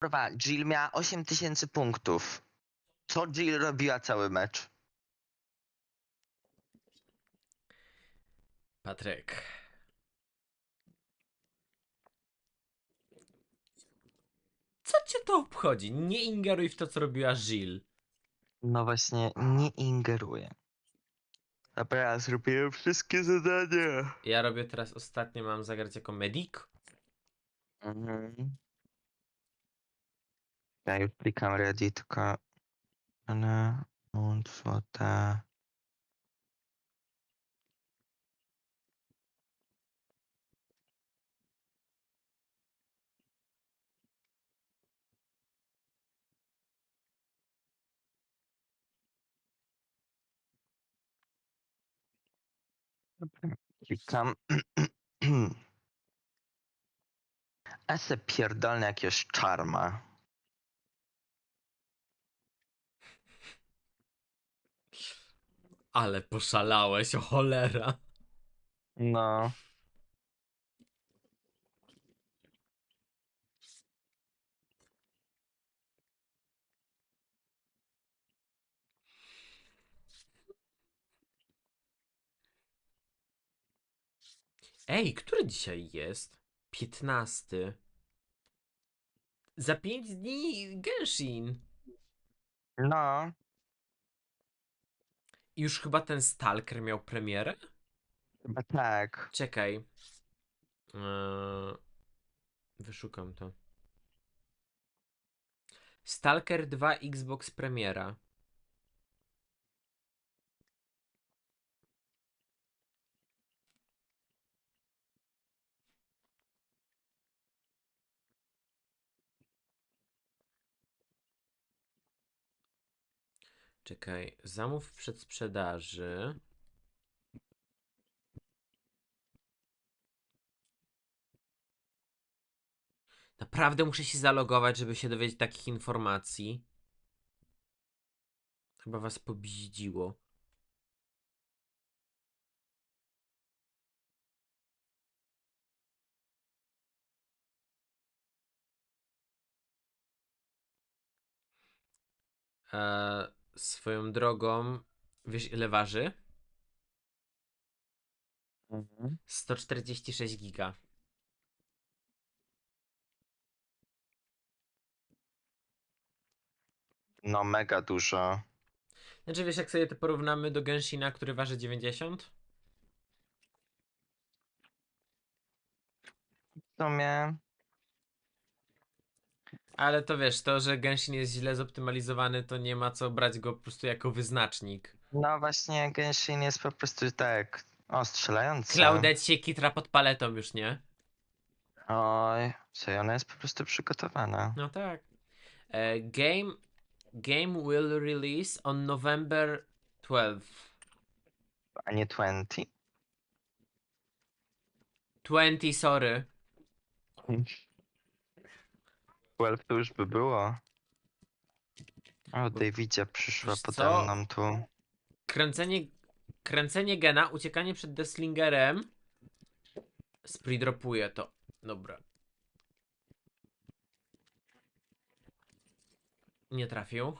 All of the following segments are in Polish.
Kurwa, Jill miała 8000 punktów. Co Jill robiła cały mecz? Patryk. Co cię to obchodzi? Nie ingeruj w to, co robiła Jill. No właśnie, nie ingeruję. Dobra, zrobiłem wszystkie zadania. Ja robię teraz ostatnie, mam zagrać jako medic. Mhm. Ja już klikam ready, tylko... Ale... On co ta... Dobra, Klikam. A se czarma. Ale poszalałeś, o cholera. No. Ej, który dzisiaj jest? 15. Za 5 dni Genshin. No. I Już chyba ten Stalker miał premierę? Chyba tak. Czekaj. Eee, wyszukam to. Stalker 2 Xbox premiera. Czekaj, zamów w przedsprzedaży. Naprawdę muszę się zalogować, żeby się dowiedzieć takich informacji. Chyba was pobździło. Eee, swoją drogą, wiesz ile waży? Mhm. 146 giga. No mega dużo. Znaczy wiesz, jak sobie to porównamy do Genshina, który waży 90? W sumie... Ale to wiesz, to, że Genshin jest źle zoptymalizowany, to nie ma co brać go po prostu jako wyznacznik. No właśnie, Genshin jest po prostu tak... O, strzelający. Claudette się kitra pod paletą już, nie? Oj, co ona jest po prostu przygotowana. No tak. E, game, game will release on November 12. A nie 20? 20, sorry. 12 to już by było. O, Davidzie przyszła Wiesz co? mną tu. Kręcenie, kręcenie gena, uciekanie przed Deslingerem. Spridropuje to. Dobra. Nie trafił.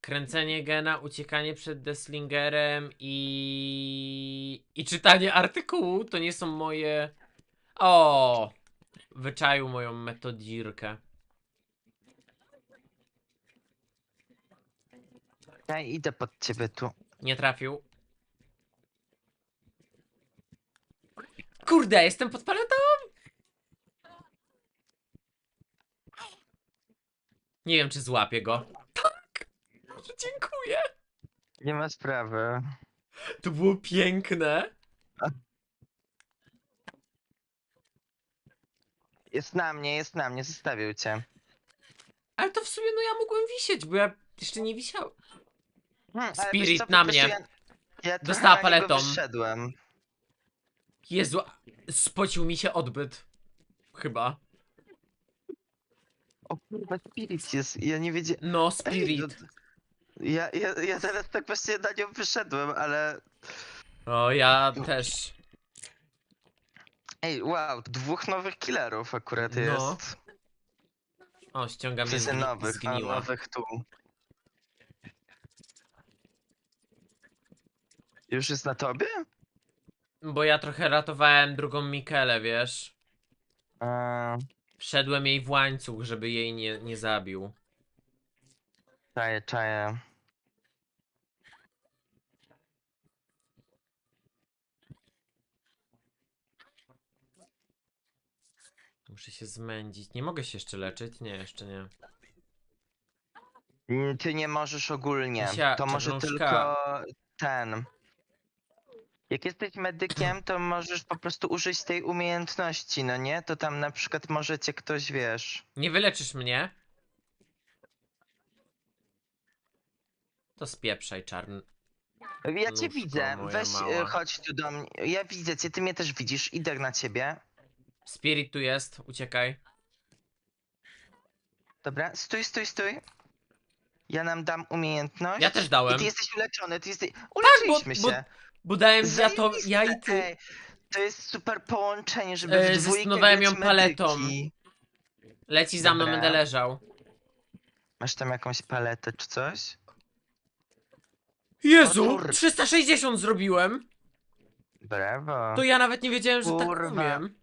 Kręcenie gena, uciekanie przed Deslingerem i... i czytanie artykułu to nie są moje... O! Wyczaił moją metodirkę. Ja idę pod ciebie tu. Nie trafił. Kurde, jestem pod paletą! Nie wiem, czy złapię go. Tak! Dziękuję! Nie ma sprawy. To było piękne. Jest na mnie, jest na mnie, zostawił cię. Ale to w sumie, no ja mogłem wisieć, bo ja jeszcze nie wisiałem. Hmm, ale Spirit wiesz co, po na prostu mnie. Ja, ja trochę Dostała na niego paletą. Wyszedłem. Jezu, spocił mi się odbyt. Chyba. O kurwa, Spirit jest, ja nie wiedziałem. No, Ej, Spirit. no- Ja, ja, ja teraz tak właśnie na nią wyszedłem, ale... O, ja też. Ej, wow, dwóch nowych killerów akurat No. jest. O, ściągam W je sensie zgni- nowych, a nowych tu. Już jest na tobie? Bo ja trochę ratowałem drugą Mikelę, wiesz? Eee, Wszedłem jej w łańcuch, żeby jej nie, nie zabił. czaję, czaję. Muszę się zmędzić. Nie mogę się jeszcze leczyć? Nie, jeszcze nie. Mm, Ty nie możesz ogólnie. Misia, to może czarnuszka. tylko ten. Jak jesteś medykiem, to możesz po prostu użyć tej umiejętności, no nie? To tam na przykład możecie ktoś, wiesz. Nie wyleczysz mnie? To spieprzaj, czarn. Ja cię Nóżko widzę. moja Weź, mała. e, chodź tu do mnie. Ja widzę cię, ty mnie też widzisz. Idę na ciebie. Spirit tu jest, uciekaj. Dobra, stój, stój, stój. Ja nam dam umiejętność. Ja też I dałem. ty jesteś uleczony, ty jesteś. bo- Uleczyliśmy bo- się. Bo dałem ja to, ja i ty. ej. To jest super połączenie, żeby E, w grać ją paletą. medyki. Leci za mną, Dobra. będę leżał. Masz tam jakąś paletę czy coś? Jezu! kur- 360 zrobiłem! Brawo. To ja nawet nie wiedziałem, że tak Kurwa. umiem.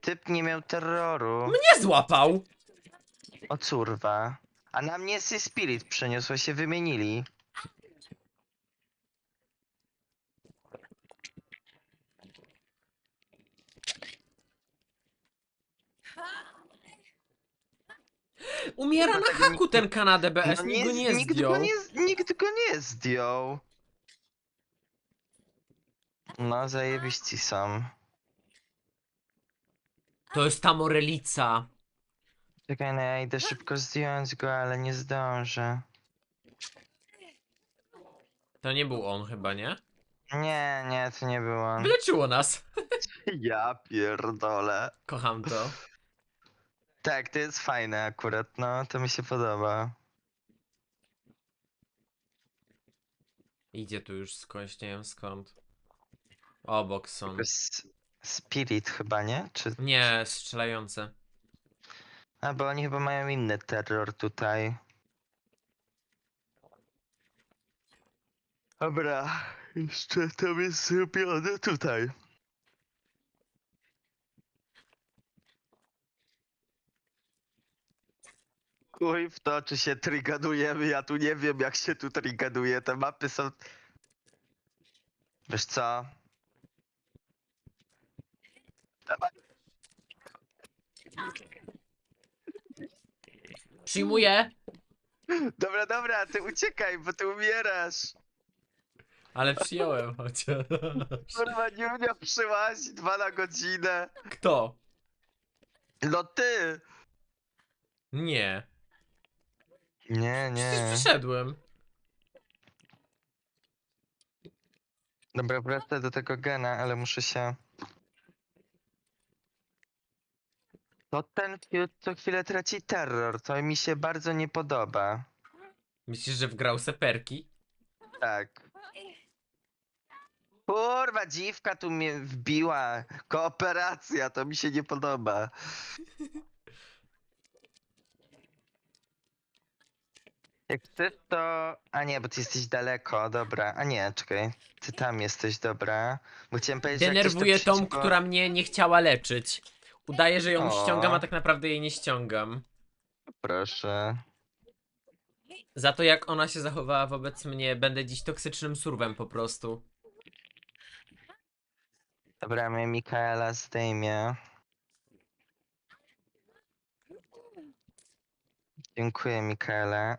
Typ nie miał terroru. Nie złapał! O curwa. A na mnie się spirit przeniosło, się wymienili. Umiera Chyba na tego haku ten Kanadę BS, No nikt go nie nikt, zdjął. go nie, nikt go nie zdjął. No, zajebiści są. To jest ta Morelica. Czekaj, no ja idę szybko zdjąć go, ale nie zdążę. To nie był on chyba, nie? Nie, nie, to nie było on. Wyleczyło nas. Ja pierdolę. Kocham to. Tak, to jest fajne akurat, no, to mi się podoba. Idzie tu już skądś, nie wiem skąd. Obok są. Spirit chyba, nie? Czy... Nie, strzelające. A, bo oni chyba mają inny terror tutaj. Dobra, jeszcze tam jest zrobione tutaj. Chuj w to, czy się trigadujemy, ja tu nie wiem jak się tu trigaduje, te mapy są... Wiesz co? Przyjmuję, Dobra, dobra, ty uciekaj, bo ty umierasz. ale przyjąłem chociaż. Kurwa, nie mnie przyłaś dwa na godzinę. Kto? No ty! Nie. Nie, Przecież nie. przyszedłem. Dobra, wracę do tego gena, ale muszę się... To ten fiut co chwilę traci terror, to mi się bardzo nie podoba. Myślisz, że wgrał seperki? Tak. Kurwa, dziwka tu mnie wbiła. Kooperacja, to mi się nie podoba. Jak chcesz to... A nie, bo ty jesteś daleko, dobra. A nie, czekaj. Ty tam jesteś, dobra. Bo chciałem powiedzieć, że jak ktoś Denerwuję tą, przeciwko- która mnie nie chciała leczyć. Udaję, że ją O. ściągam, a tak naprawdę jej nie ściągam. Proszę. Za to jak ona się zachowała wobec mnie, będę dziś toksycznym surwem po prostu. Dobra, mnie Mikaela zdejmie. Dziękuję, Mikaele.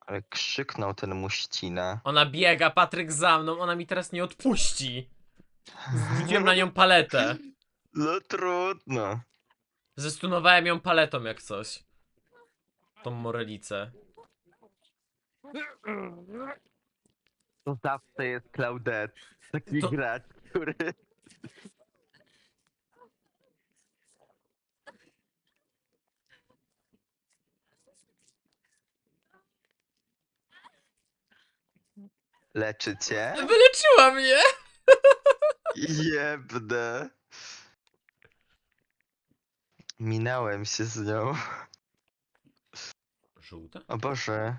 Ale krzyknął ten muścina. Ona biega, Patryk za mną, ona mi teraz nie odpuści. Zwróciłem na nią paletę. No trudno. Zestunowałem ją paletą jak coś. Tą morelicę. To zawsze jest Claudette. Taki To- gracz, który... Leczy cię? Wyleczyła mnie! Jebne. Minąłem się z nią. Żółte? O Boże.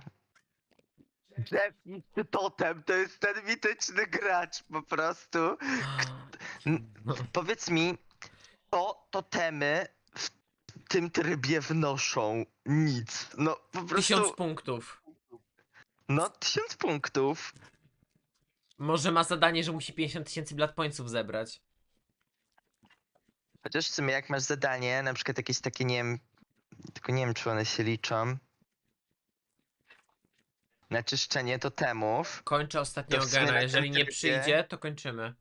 Defnisty totem to jest ten mityczny gracz po prostu. N- Powiedz mi, to totemy w tym trybie wnoszą nic. No po prostu. Tysiąc punktów. No tysiąc punktów. Może ma zadanie, że musi 50 tysięcy blood pointsów zebrać. Chociaż w sumie jak masz zadanie, na przykład jakieś takie, nie wiem, tylko nie wiem czy one się liczą. Na czyszczenie totemów. Kończę ostatniego To w sumie gena. na Jeżeli tym nie trybie- przyjdzie, to kończymy.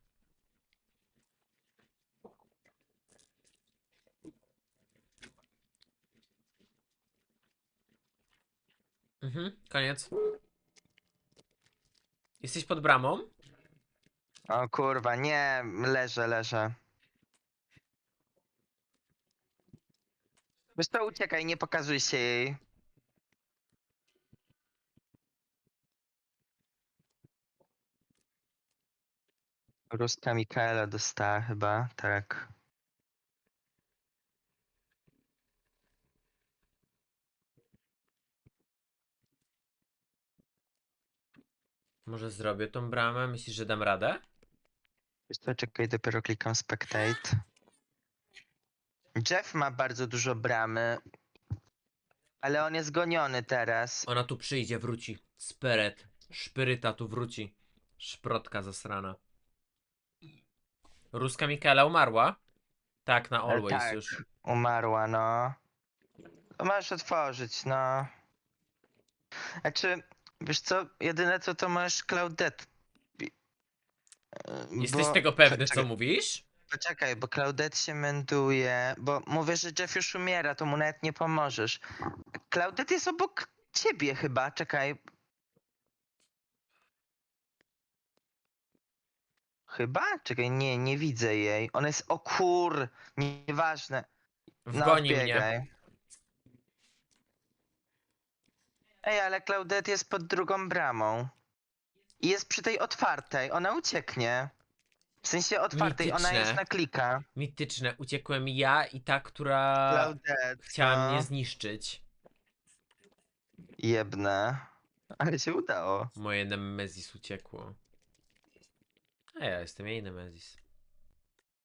Mhm, koniec. Jesteś pod bramą? O kurwa, nie, leżę, leżę. Wiesz to uciekaj, nie pokazuj się jej. Ruska Mikaela dostała chyba, tak. Może zrobię tą bramę. Myślisz, że dam radę? Wiesz co, czekaj, dopiero klikam spectate. Jeff ma bardzo dużo bramy, ale on jest goniony teraz. Ona tu przyjdzie, wróci. Speret. Szpyryta tu wróci. Szprotka zasrana. Ruska Mikaela umarła? Tak, na always tak. już. Umarła, no. To możesz otworzyć, no. Znaczy, wiesz co, jedyne co to masz Claudette. E, Jesteś bo- tego pewny, co Poczekaj, mówisz? poczekaj, bo Claudette się męduje, bo mówię, że Jeff już umiera, to mu nawet nie pomożesz. Claudette jest obok ciebie chyba, czekaj. Chyba? Czekaj, nie, nie widzę jej. Ona jest, o kur, nieważne. No, Wgoni mnie. Ej, ale Claudette jest pod drugą bramą. I jest przy tej otwartej. Ona ucieknie. W sensie otwartej, ona jest na klika. Mityczne. Uciekłem ja i ta, która Claudette. chciała no. mnie zniszczyć. Jebne. Ale się udało. Moje Nemesis uciekło. A ja jestem jej Nemesis.